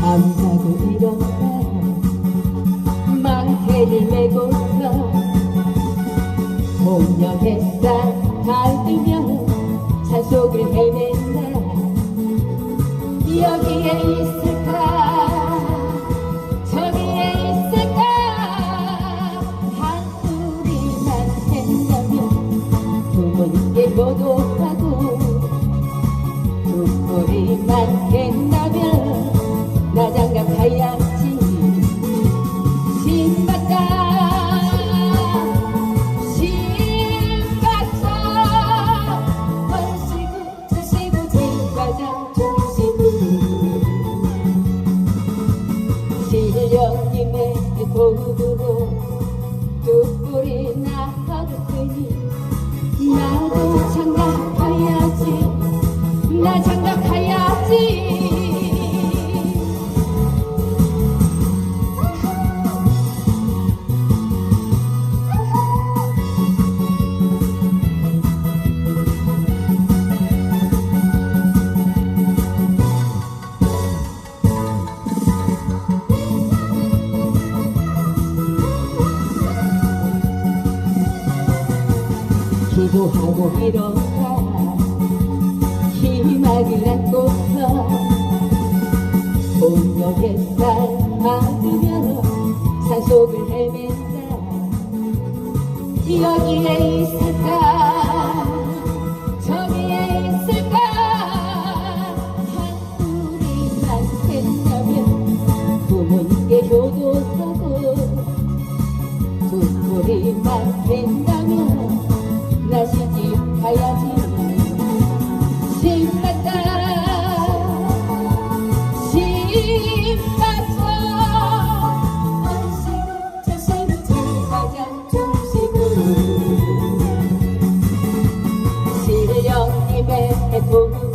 잠자고 일어나. 망태를 메고 서 공룡 햇살 밟으며 산속을 헤맨다 여기에 있을까? 저기에 있을까? 한우리만 된다면 부모님께 모독하고 도구로 뚝불이 나가더 기도하고 일어나 희망을 안고서 온몸 햇살 받으며 산속을 헤맨다. 여기에 있을까? 저기에 있을까? 한 우리만 된다면 부모님께 효도하고 두 꼬리만 된다면 나 시집 가야지 신났다. 신났어. 안식은 자식은 제가장 종식은 시령님의 도구